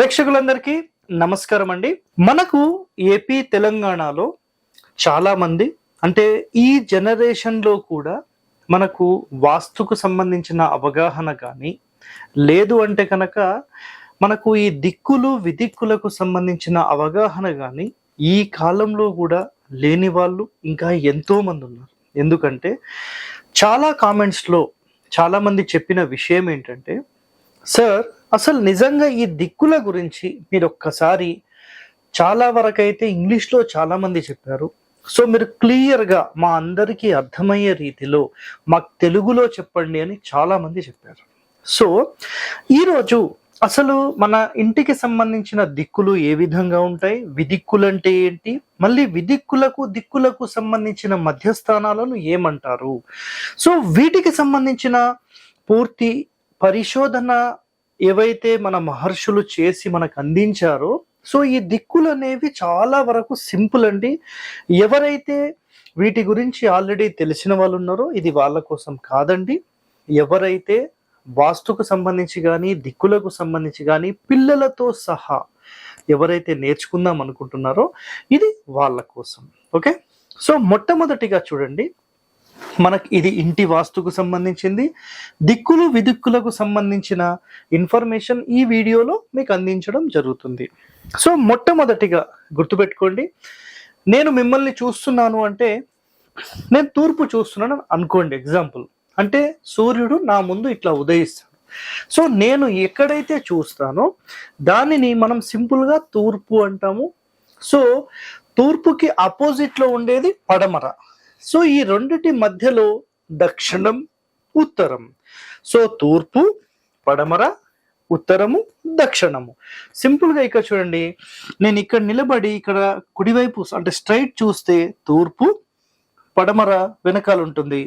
ప్రేక్షకులందరికీ నమస్కారం అండి మనకు ఏపీ తెలంగాణలో చాలా మంది అంటే ఈ జనరేషన్లో కూడా మనకు వాస్తుకు సంబంధించిన అవగాహన కానీ లేదు అంటే కనుక మనకు ఈ దిక్కులు విదిక్కులకు సంబంధించిన అవగాహన కానీ ఈ కాలంలో కూడా లేని వాళ్ళు ఇంకా ఎంతో మంది ఉన్నారు. ఎందుకంటే చాలా కామెంట్స్లో చాలామంది చెప్పిన విషయం ఏంటంటే సార్ అసలు నిజంగా ఈ దిక్కుల గురించి మీరు ఒక్కసారి చాలా వరకైతే ఇంగ్లీష్లో చాలామంది చెప్పారు. సో మీరు క్లియర్గా మా అందరికీ అర్థమయ్యే రీతిలో మాకు తెలుగులో చెప్పండి అని చాలామంది చెప్పారు. సో ఈరోజు అసలు మన ఇంటికి సంబంధించిన దిక్కులు ఏ విధంగా ఉంటాయి? విదిక్కులు అంటే ఏంటి? మళ్ళీ విదిక్కులకు దిక్కులకు సంబంధించిన మధ్యస్థానాలను ఏమంటారు? సో వీటికి సంబంధించిన పూర్తి పరిశోధన ఏవైతే మన మహర్షులు చేసి మనకు అందించారో సో ఈ దిక్కులు అనేవి చాలా వరకు సింపుల్ అండి. ఎవరైతే వీటి గురించి ఆల్రెడీ తెలిసిన వాళ్ళు ఉన్నారో ఇది వాళ్ళ కోసం కాదండి. ఎవరైతే వాస్తుకు సంబంధించి కానీ దిక్కులకు సంబంధించి కానీ పిల్లలతో సహా ఎవరైతే నేర్చుకుందాం అనుకుంటున్నారో ఇది వాళ్ళ కోసం. ఓకే? సో మొట్టమొదటిగా చూడండి. మనకి ఇది ఇంటి వాస్తుకు సంబంధించింది. దిక్కులు విదిక్కులకు సంబంధించిన ఇన్ఫర్మేషన్ ఈ వీడియోలో మీకు అందించడం జరుగుతుంది. సో మొట్టమొదటిగా గుర్తుపెట్టుకోండి నేను మిమ్మల్ని చూస్తున్నాను అంటే నేను తూర్పు చూస్తున్నాను అనుకోండి ఎగ్జాంపుల్ అంటే సూర్యుడు నా ముందు ఇట్లా ఉదయిస్తాడు. సో నేను ఎక్కడైతే చూస్తానో దానిని మనం సింపుల్గా తూర్పు అంటాము. సో తూర్పుకి ఆపోజిట్లో ఉండేది పడమర. సో ఈ రెండిటి మధ్యలో దక్షిణం ఉత్తరం. సో తూర్పు పడమర ఉత్తరము దక్షిణము. సింపుల్గా ఇక్కడ చూడండి. నేను ఇక్కడ నిలబడి ఇక్కడ కుడివైపు అంటే స్ట్రైట్ చూస్తే తూర్పు పడమర వెనకాల ఉంటుంది.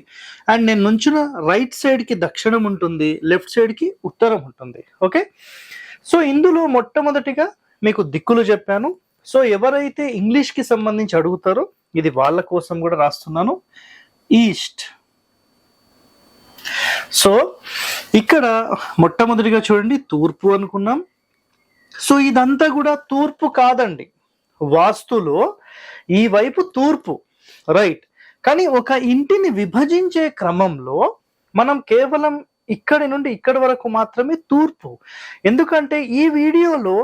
అండ్ నేను నుంచిన రైట్ సైడ్కి దక్షిణం ఉంటుంది లెఫ్ట్ సైడ్కి ఉత్తరం ఉంటుంది. ఓకే సో ఇందులో మొట్టమొదటిగా మీకు దిక్కులు చెప్పాను. సో ఎవరైతే ఇంగ్లీష్కి సంబంధించి అడుగుతారో ఇది వాళ్ళ కోసం కూడా రాస్తున్నాను. ఈస్ట్ సో ఇక్కడ మొట్టమొదటిగా చూడండి తూర్పు అనుకున్నాం. సో ఇదంతా కూడా తూర్పు కాదండి. వాస్తులో ఈ వైపు తూర్పు రైట్ కానీ ఒక ఇంటిని విభజించే క్రమంలో మనం కేవలం ఇక్కడి నుండి ఇక్కడి వరకు మాత్రమే తూర్పు. ఎందుకంటే ఈ వీడియోలో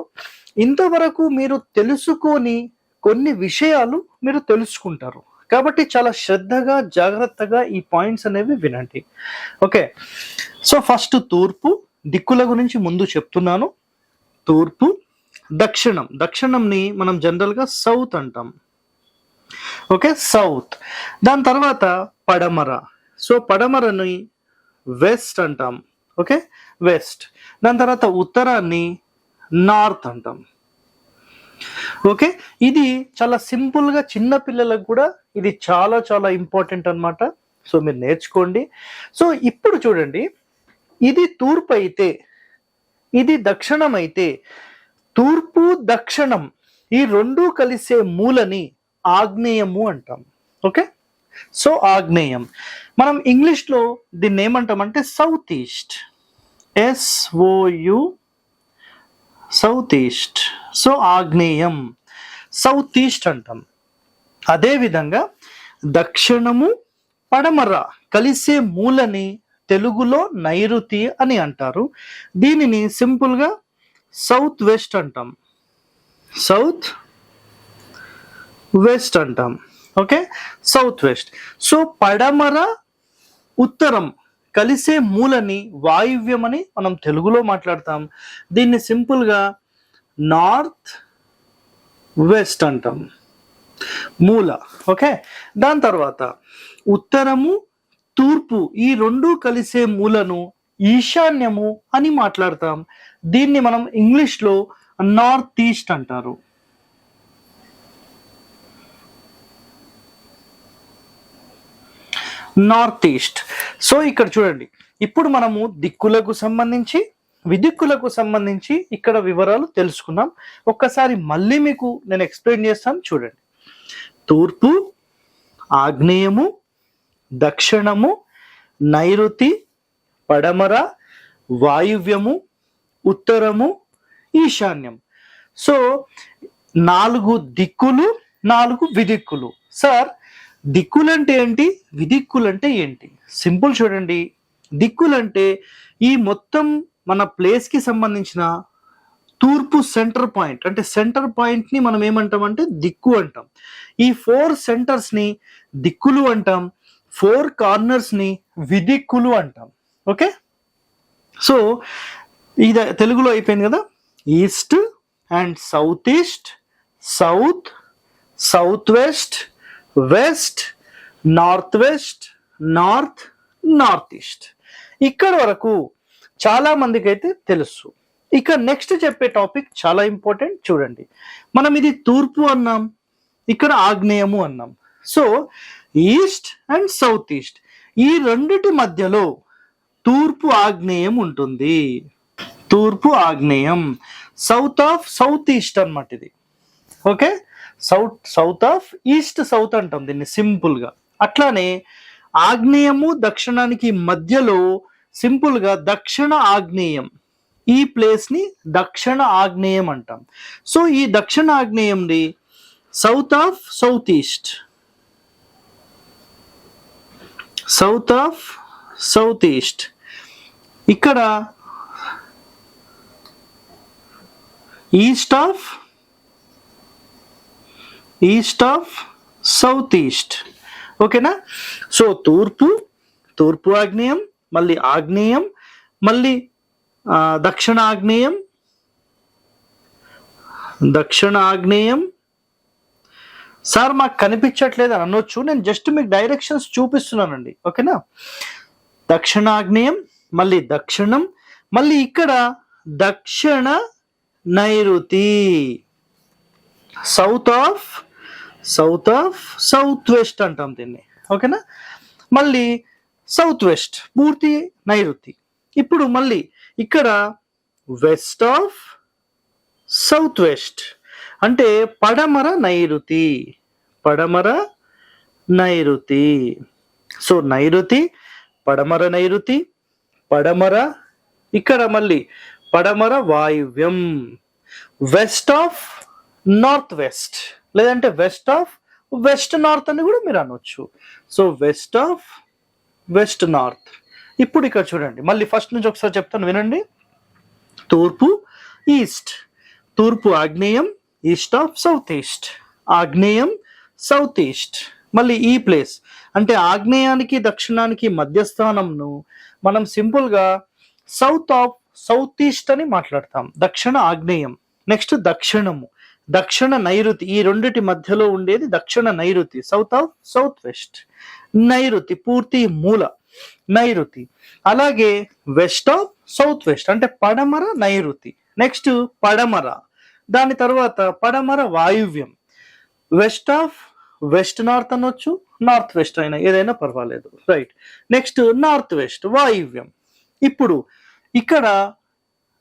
ఇంతవరకు మీరు తెలుసుకొని కొన్ని విషయాలు మీరు తెలుసుకుంటారు. కాబట్టి చాలా శ్రద్ధగా జాగ్రత్తగా ఈ పాయింట్స్ అనేవి వినండి. ఓకే. సో ఫస్ట్ తూర్పు దిక్కుల గురించి ముందు చెప్తున్నాను. తూర్పు దక్షిణం. దక్షిణంని మనం జనరల్గా సౌత్ అంటాం. Okay south. దాని తర్వాత పడమర. సో పడమరని వెస్ట్ అంటాం. Okay west. దాని తర్వాత ఉత్తరాన్ని నార్త్ అంటాం. ఓకే? ఇది చాలా సింపుల్గా చిన్న పిల్లలకు కూడా ఇది చాలా చాలా ఇంపార్టెంట్ అన్నమాట. సో మీరు నేర్చుకోండి. సో ఇప్పుడు చూడండి. ఇది తూర్పు అయితే ఇది దక్షిణం అయితే తూర్పు దక్షిణం ఈ రెండు కలిసే మూలని ఆగ్నేయము అంటాం. ఓకే? సో ఆగ్నేయం. మనం ఇంగ్లీష్లో దీన్ని ఏమంటామంటే south east S O U south east so ఆగ్నేయం. సౌత్ ఈస్ట్ అంటాం అదేవిధంగా దక్షిణము పడమర కలిసే మూలని తెలుగులో నైరుతి అని అంటారు. దీనిని సింపుల్గా సౌత్ వెస్ట్ అంటాం. సౌత్ వెస్ట్ అంటాం. ఓకే? South west. సో పడమర ఉత్తరం కలిసే మూలని వాయువ్యం అని మనం తెలుగులో మాట్లాడతాం. దీన్ని సింపుల్గా నార్త్ వెస్ట్ అంటాం. మూల ఓకే? దాని తర్వాత ఉత్తరము తూర్పు ఈ రెండు కలిసే మూలను ఈశాన్యము అని మాట్లాడతాం. దీన్ని మనం ఇంగ్లీష్లో నార్త్ ఈస్ట్ అంటారు. North east. సో ఇక్కడ చూడండి ఇప్పుడు మనము దిక్కులకు సంబంధించి విదిక్కులకు సంబంధించి ఇక్కడ వివరాలు తెలుసుకున్నాం ఒక్కసారి మళ్ళీ మీకు నేను ఎక్స్ప్లెయిన్ చేస్తాను చూడండి. తూర్పు ఆగ్నేయము దక్షిణము నైరుతి పడమర వాయువ్యము ఉత్తరము ఈశాన్యం. సో నాలుగు దిక్కులు నాలుగు విదిక్కులు. సార్ దిక్కులు అంటే ఏంటి? విదిక్కులు అంటే ఏంటి? సింపుల్ చూడండి. దిక్కులు అంటే ఈ మొత్తం మన ప్లేస్కి సంబంధించిన తూర్పు సెంటర్ పాయింట్ అంటే సెంటర్ పాయింట్ని మనం ఏమంటామంటే దిక్కు అంటాం. ఈ ఫోర్ సెంటర్స్ని దిక్కులు అంటాం. ఫోర్ కార్నర్స్ని విదిక్కులు అంటాం. ఓకే? సో ఇది తెలుగులో అయిపోయింది కదా? East and south east south south west west north west north north east. ఇక్కడ వరకు చాలా మందికి అయితే తెలుసు. ఇక నెక్స్ట్ చెప్పే టాపిక్ చాలా ఇంపార్టెంట్ చూడండి. మనం ఇది తూర్పు అన్నాం ఇక్కడ ఆగ్నేయము అన్నాం. So east and south east ఈ రెండిటి మధ్యలో తూర్పు ఆగ్నేయం ఉంటుంది. తూర్పు ఆగ్నేయం సౌత్ ఆఫ్ సౌత్ ఈస్ట్ అన్నమాట ఇది. Okay? South south of east south అంటాం దీన్ని సింపుల్గా అట్లానే ఆగ్నేయము దక్షిణానికి మధ్యలో సింపుల్గా దక్షిణ ఆగ్నేయం. ఈ ప్లేస్ని దక్షిణ ఆగ్నేయం అంటాం. సో ఈ దక్షిణ ఆగ్నేయంది south of south east. South of south east. ఇక్కడ east of east of south east. ఓకేనా? సో తూర్పు తూర్పు ఆగ్నేయం మళ్ళీ ఆగ్నేయం మళ్ళీ దక్షిణ ఆగ్నేయం దక్షిణ ఆగ్నేయం సార్ మాకు కనిపించట్లేదు అని అనొచ్చు. నేను జస్ట్ మీకు డైరెక్షన్స్ చూపిస్తున్నానండి. ఓకేనా? దక్షిణ ఆగ్నేయం మళ్ళీ దక్షిణం మళ్ళీ ఇక్కడ దక్షిణ నైరుతి. South of south of south west అంటాం దీన్ని. ఓకేనా? మళ్ళీ సౌత్ వెస్ట్ పూర్తి నైరుతి. ఇప్పుడు మళ్ళీ ఇక్కడ వెస్ట్ ఆఫ్ సౌత్ వెస్ట్ అంటే పడమర నైరుతి. పడమర నైరుతి. సో నైరుతి పడమర నైరుతి పడమర ఇక్కడ మళ్ళీ పడమర వాయువ్యం. వెస్ట్ ఆఫ్ నార్త్ వెస్ట్ లేదంటే వెస్ట్ ఆఫ్ వెస్ట్ నార్త్ అని కూడా మీరు అనొచ్చు. So west of west north. ఇప్పుడు ఇక్కడ చూడండి. మళ్ళీ ఫస్ట్ నుంచి ఒకసారి చెప్తాను వినండి. తూర్పు ఈస్ట్. తూర్పు ఆగ్నేయం ఈస్ట్ ఆఫ్ సౌత్ ఈస్ట్. ఆగ్నేయం సౌత్ ఈస్ట్. మళ్ళీ ఈ ప్లేస్. అంటే ఆగ్నేయానికి దక్షిణానికి మధ్యస్థానంను మనం సింపుల్గా సౌత్ ఆఫ్ సౌత్ ఈస్ట్ అని మాట్లాడతాం. దక్షిణ ఆగ్నేయం. నెక్స్ట్ దక్షిణము. దక్షిణ నైరుతి ఈ రెండిటి మధ్యలో ఉండేది దక్షిణ నైరుతి సౌత్ ఆఫ్ సౌత్ వెస్ట్ నైరుతి పూర్తి మూల నైరుతి. అలాగే వెస్ట్ ఆఫ్ సౌత్ వెస్ట్ అంటే పడమర నైరుతి. నెక్స్ట్ పడమర. దాని తర్వాత పడమర వాయువ్యం. వెస్ట్ ఆఫ్ వెస్ట్ నార్త్ అనొచ్చు నార్త్ వెస్ట్ అయినా ఏదైనా పర్వాలేదు. రైట్ నెక్స్ట్ నార్త్ వెస్ట్ వాయువ్యం. ఇప్పుడు ఇక్కడ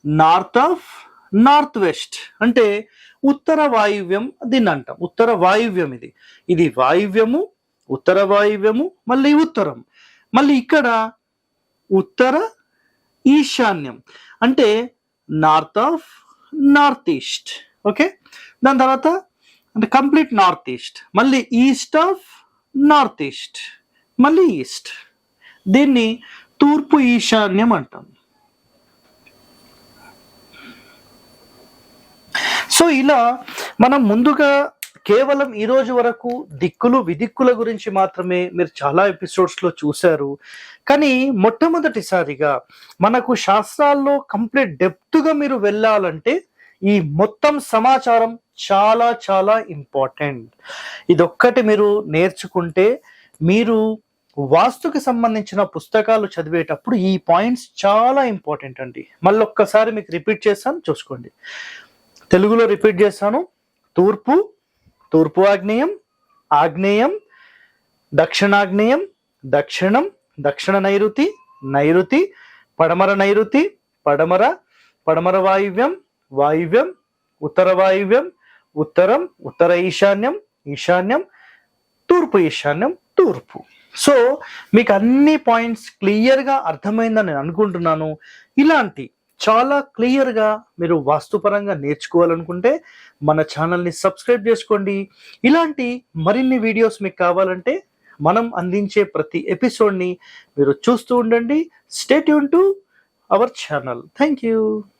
నార్త్ ఆఫ్ నార్త్ వెస్ట్ అంటే ఉత్తర వాయువ్యం దీన్ని అంటాం ఉత్తర వాయువ్యం ఇది. ఇది వాయువ్యము ఉత్తర వాయువ్యము మళ్ళీ ఉత్తరం. మళ్ళీ ఇక్కడ ఉత్తర ఈశాన్యం. అంటే north of north east. Okay? దాని తర్వాత అంటే కంప్లీట్ నార్త్ ఈస్ట్. మళ్ళీ ఈస్ట్ ఆఫ్ నార్త్ ఈస్ట్. మళ్ళీ ఈస్ట్. దీన్ని తూర్పు ఈశాన్యం అంటాం. సో ఇలా మనం ముందుగా కేవలం ఈ రోజు వరకు దిక్కులు విదిక్కుల గురించి మాత్రమే మీరు చాలా ఎపిసోడ్స్లో చూశారు. కానీ మొట్టమొదటిసారిగా మనకు శాస్త్రాల్లో కంప్లీట్ డెప్త్గా మీరు వెళ్ళాలంటే ఈ మొత్తం సమాచారం చాలా చాలా ఇంపార్టెంట్. ఇదొక్కటి మీరు నేర్చుకుంటే మీరు వాస్తుకి సంబంధించిన పుస్తకాలు చదివేటప్పుడు ఈ పాయింట్స్ చాలా ఇంపార్టెంట్ అండి. మళ్ళీ ఒక్కసారి మీకు రిపీట్ చేస్తాను చూసుకోండి. తెలుగులో రిపీట్ చేస్తాను. తూర్పు తూర్పు ఆగ్నేయం ఆగ్నేయం దక్షిణాగ్నేయం దక్షిణం దక్షిణ నైరుతి నైరుతి పడమర నైరుతి పడమర పడమర వాయువ్యం వాయువ్యం ఉత్తర వాయువ్యం ఉత్తరం ఉత్తర ఈశాన్యం ఈశాన్యం తూర్పు ఈశాన్యం తూర్పు. సో మీకు అన్ని పాయింట్స్ క్లియర్గా అర్థమైందని నేను అనుకుంటున్నాను. ఇలాంటి చాలా క్లియర్గా మీరు వాస్తుపరంగా నేర్చుకోవాలనుకుంటే మన ఛానల్ని సబ్స్క్రైబ్ చేసుకోండి. ఇలాంటి మరిన్ని వీడియోస్ మీకు కావాలంటే మనం అందించే ప్రతి ఎపిసోడ్ని మీరు చూస్తూ ఉండండి. Stay Yoon to our channel thank you